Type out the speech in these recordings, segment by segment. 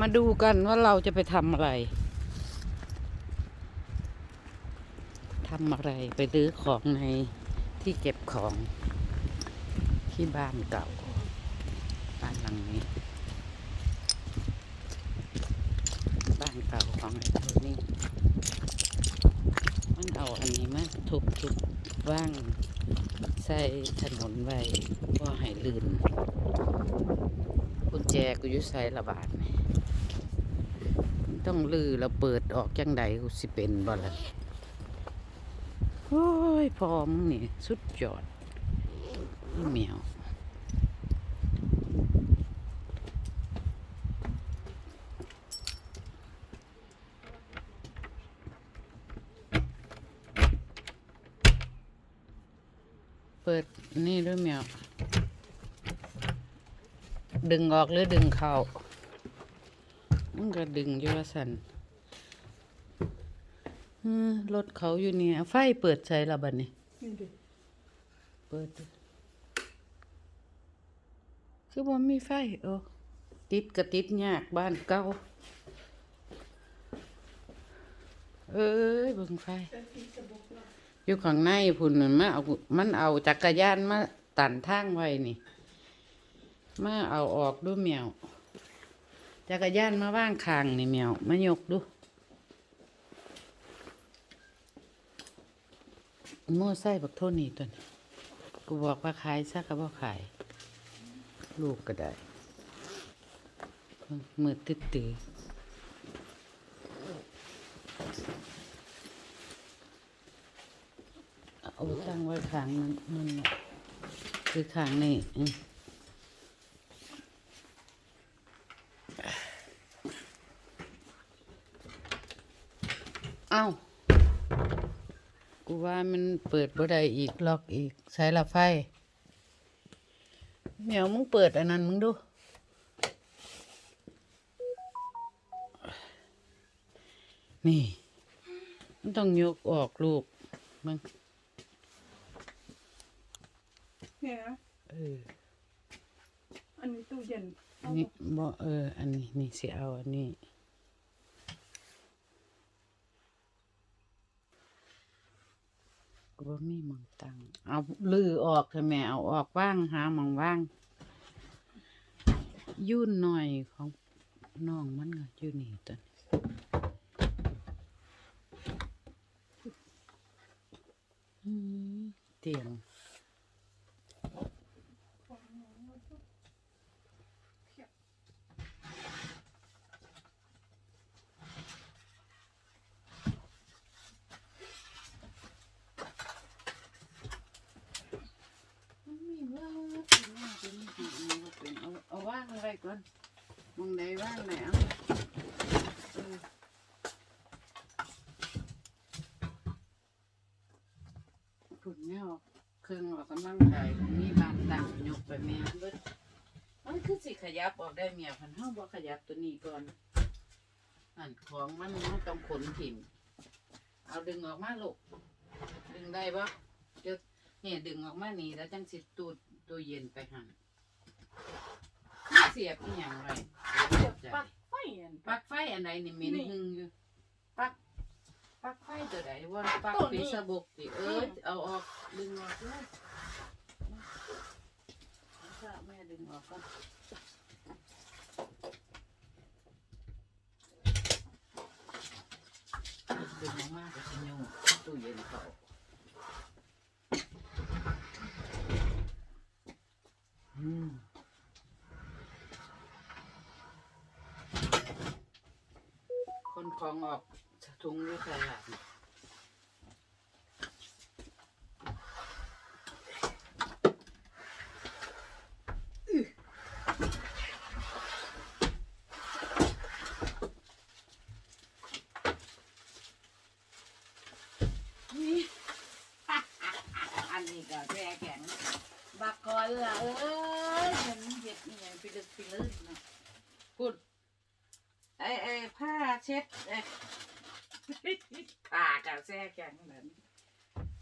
มาดูกันว่าเราจะไปทำอะไรทำอะไรไปรื้อของในที่เก็บของที่บ้านเก่าบ้านหลังนี้ บ้านเก่าของไอ้โทนี่มันเอาอันนี้มาทุบทุบว่าง ใส่ถนนไว้ว่าให้ลื่นกุญแจกูยู่ใส่ระบาดนี่ ต้องลือแล้วเปิดออกจังใดสิเป็นบ่ล่ะโอ้ยพร้อมนี่สุดยอดเหมียวเปิดนี่ด้วยเหมียวดึงออกหรือดึงเข้า มันก็ดึงอยู่ว่าสันอืมรถเขาอยู่เนี่ย ไฟเปิดใช้ละบัดนี้นี่ดิเปิดดูคือบ่มีไฟโอ้ติดก็ติดยากบ้านเก่าเอ้ยเบิ่งไฟ อยู่ข้างในพุ่นนั่นมาเอา มันเอาจักรยานมาตันทางไว้นี่ มาเอาออกดูแมว จักรยานมาว่างคางนี่แมวมายกดูโม่ไส้บักโทนี่ตัวนี้กูบอกว่าขายซะก็บ่ขาย ลูกก็ได้มือติดตือเอาตั้งไว้ขางนั้นนั่นคือขางนี่ อืมเอ้ากูว่ามันเปิดบ่ได้อีกล็อกอีกใช้ละไฟเหมียวมึงเปิดอันนั้นมึงดูนี่มันต้องยกออกลูกมึงเนี่ยนะเอออันนี้ตู้เย็นอันนี้บ่เออ อันนี้นี่สิเอาอันนี้ ก็บ่มีหมอง ตังเอาลือออกเถอะแม่เอาออกว่างหาหมองว่าง ยุ่นหน่อยของน้องมันก็อยู่นี่ตอนเตียงมันมีว่าเป็นว่าเป็นว่าเป็นเอาเอาว่างไว้ ก่อนมองใดว่างไหนเอาถุนเนี่ยเครื่องออกกำลังกายมีบานต่างยกไปแม่เบิดมันคือสิขยับออกได้เมียพันเฮาบ่ขยับตัวนี้ก่อนอันของมันมันต้องขนถิ่มเอาดึงออกมาลูกดึงได้ปะเดี๋ยวเนี่ยดึงออกมานี่แล้วจังสิตูดตู้เย็นไปหัน เสียบอีหยังไว้เสียบปลั๊กไฟอันปลั๊กไฟอันใดนี่เหม็นนี่หึงอยู่ปลั๊กปลั๊กไฟตัวใดว่าปลั๊กตัวนี้ฟีสบุกติเออเอาออกดึงออกเลยเอาแม่ดึงออกก่อนดึงออกมาก็สิยุ่งตู้เย็นเขาอืมคน ของออกถุงด้วยใส่หลับ นี่ อันนี้ก็แช่แข็งบักคอนล่ะเอ้ยมันเห็ดนี่ยังไปลึกไปลื่นนะกุดไอ้ไอ้ผ้า เช็ดไอ้ผ้ากับแช่แข็งเหมือน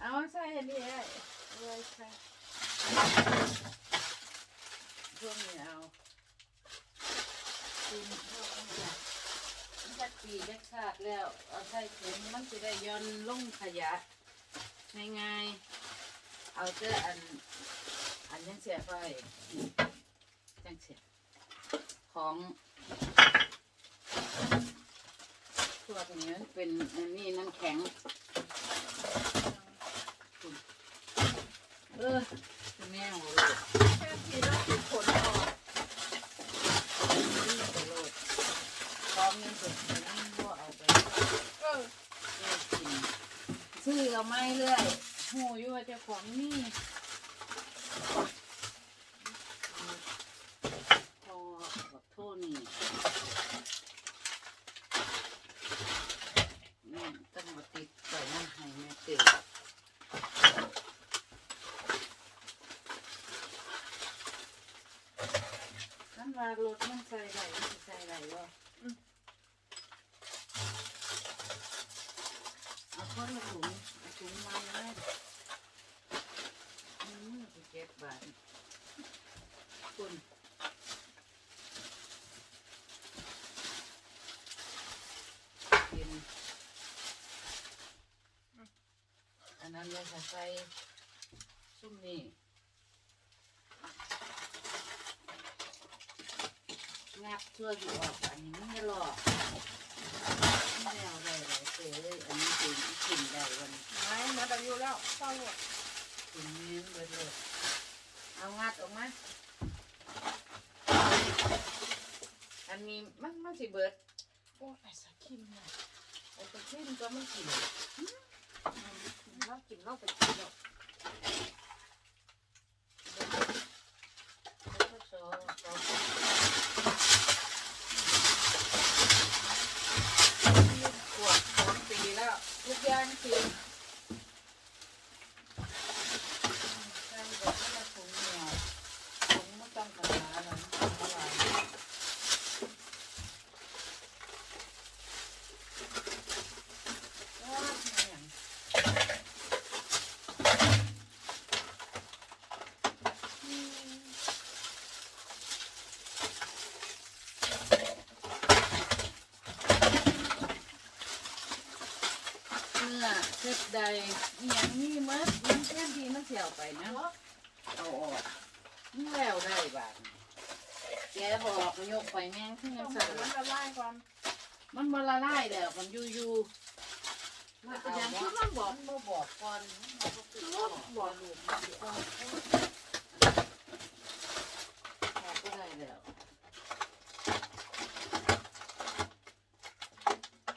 เอาใส่อันนี้ไอ้เอาไว้ใส่ช่วงนี้เอากินข้าวต้มยำดีจักชาติแล้ว เอาใส่ถุงมันจะได้ย่อนลงขยะง่ายๆเอาเจออัน อันยังเสียไปจังเสียของ พวกนี้มันเป็นอันนี้น้ำแข็ง เออแม่หัวโลดแค่ทีล้วที่ขนออกนี่หัวโลดของยังสดยังบ่เอาไปเออเลือกกินซื้อเอาไม่เรื่อยหูอยู่ว่าเจ้าของนี่พอบักโทนี่นี่ต้องมาติดใส่น้ำให้แม่เตือนั่นว่ารถมันใส่ไหลมันสิใส่ไหลบ่เอาคนละถุงเอาถุงมาเลยอืมไปเก็บบาทคุณกินอันนั้นเลยค่ะใส่ซุ่มนี่ งับเพื่ออยู่ออกอันนี้ไม่หรอกไม่เอาได้เลยเตะเลยอันนี้กินกินได้วันนี้ไม่มาแต่อยู่แล้วเศร้าหมดกินเนื้อเบิดเลยเอางัดออกมาอันนี้มันมันสิเบิดโอ้ยสักคิมเนี่ยไอ้ตะขึ้นก็ไม่กินเรากินเราไปกินหรอกแล้วก็โซ่โซ่ขวดสองปีแล้ว ทุกอย่างกิน ใช่แบบที่เราถุงเหนียวถุงไม่ต้องกระดาษหรอกเท่าไหร่ว้าวมันอย่างเนื้อเช็ดใด อหย่างนี้มัดมันแค่ดีมันเสียวไปนะเอาออกมันแล้วได้บาดนี้แกบอกยกไปแม่งขึ้นต้ยังสั่นมันละลายก่อนมันมาละลายแล้วมันอยู่อยู่มันเป็นอย่างที่มันบอกมันบอกก่อนมันบ่คือบอกบอกลูกมันบอกก็ได้แล้ว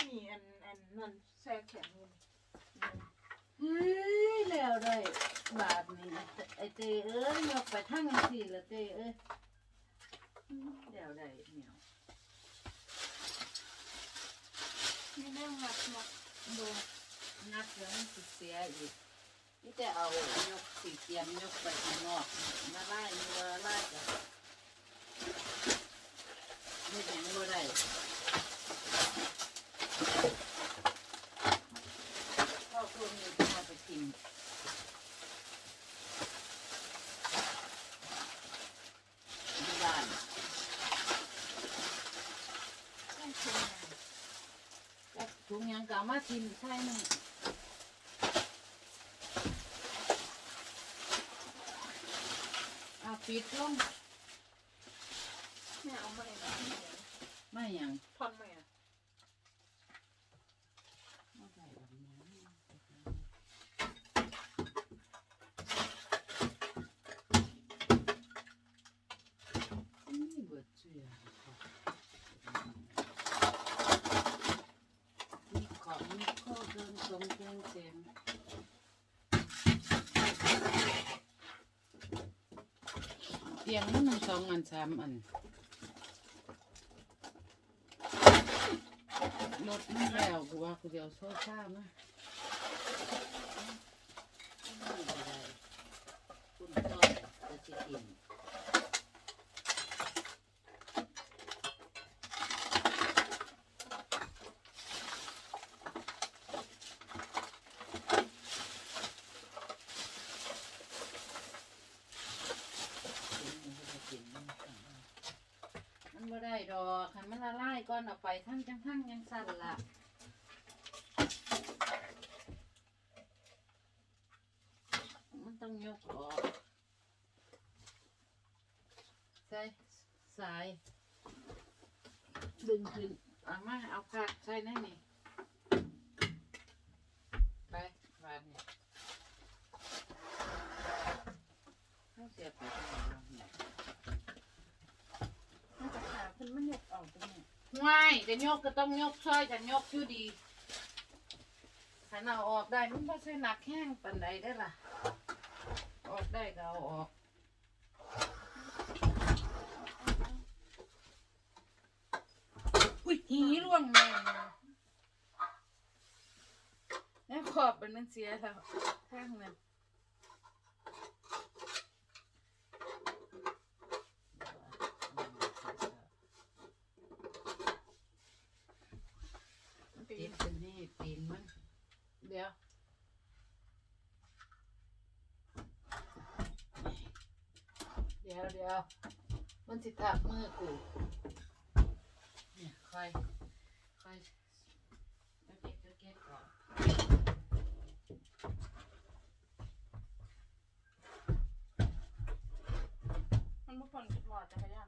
นี่อันอันนั่นแช่แข็ง ได้บาทนี่ไอเตเอ้ยยกไปทั้งสิละเตเอ้ยเดี๋ยวได้เหนียวนี่แม่งหักหมดดูนักแล้วมันสิเสียอีกนี่จะเอายกสีเตรียมยกไปข้างนอกมาไล่มาไล่กันไม่แข็งบ่ได้พ่อคุณมีต้องเอาไปกินที่บ้าน แช่แข็ง แล้วถุงยัง กเอามาทิมใช่ไหมเอาปิดลงแม่เอามาเองไม่หยัง ทอนไหมอะ ไม่ได้แบบนี้นี่เบิดเชื่อมีของมีข้อเดินตรงเตียงเสียงเตียงมันหนึ่งสองอันสามอันรถมันแล้วกูว่ากูเดี๋ยวโซฟามาไม่ได้คุณพ่อจะสิกินมันไม่ได้ ดอกคันมันละลายก่อนเอาไป ทั้งจังทั้งยังสั่นละมันต้องยกออกใส่สาย ดึงขึ้นเอามาเอาผ้าใส่นั่นนี่ไปวานเนี่ยเขาเสียไปทางไหนวะเนี่ย น่าจะขาขึ้นมันหยกออกตรง นี้ไม่จะยกก็ต้องยกช่วยจะยกอยู่ดีขันเอาออกได้มันไม่ใช่หนักแห้งปันใดได้ล่ะ ออกได้ก็เอาออกอุ้ยหีร่วงแม่แล้วขอบเป็นมันเสียแล้วข้างนั้น ปี ติ น ดเป็นนี่ตีนมัน เดี๋ยว เดี๋ยวมันสิทับมือกูเนี่ยคอยคอยเอาเก็บเอาเก็บก่อนมันไม่ผ่อนหลอดจักรยาน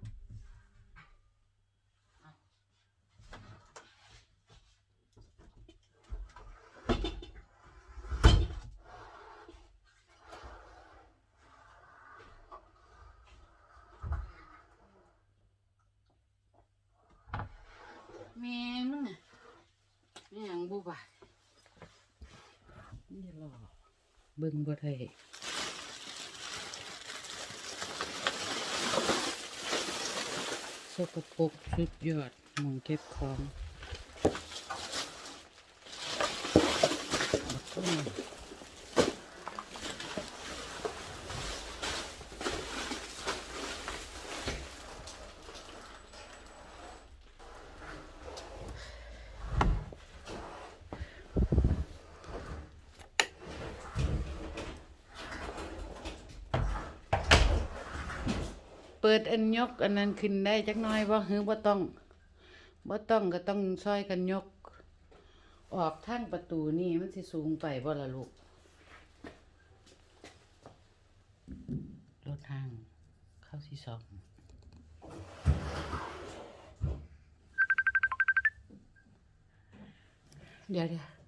แม่มึงอะแม่ง บ่ะนี่หรอเบิ่งบ่ได้สกปรกสุดยอดมองเก็บของ ปิดอันยก อันนั้นขึ้นได้จักน้อยบ่หือบ่ต้องบ่ต้องก็ต้องช่วยกันยก ออกทางประตูนี่มันสิสูงไปบ่ล่ะลูกรถทาง เข้าสิสองเดี๋ยวเดี๋ยว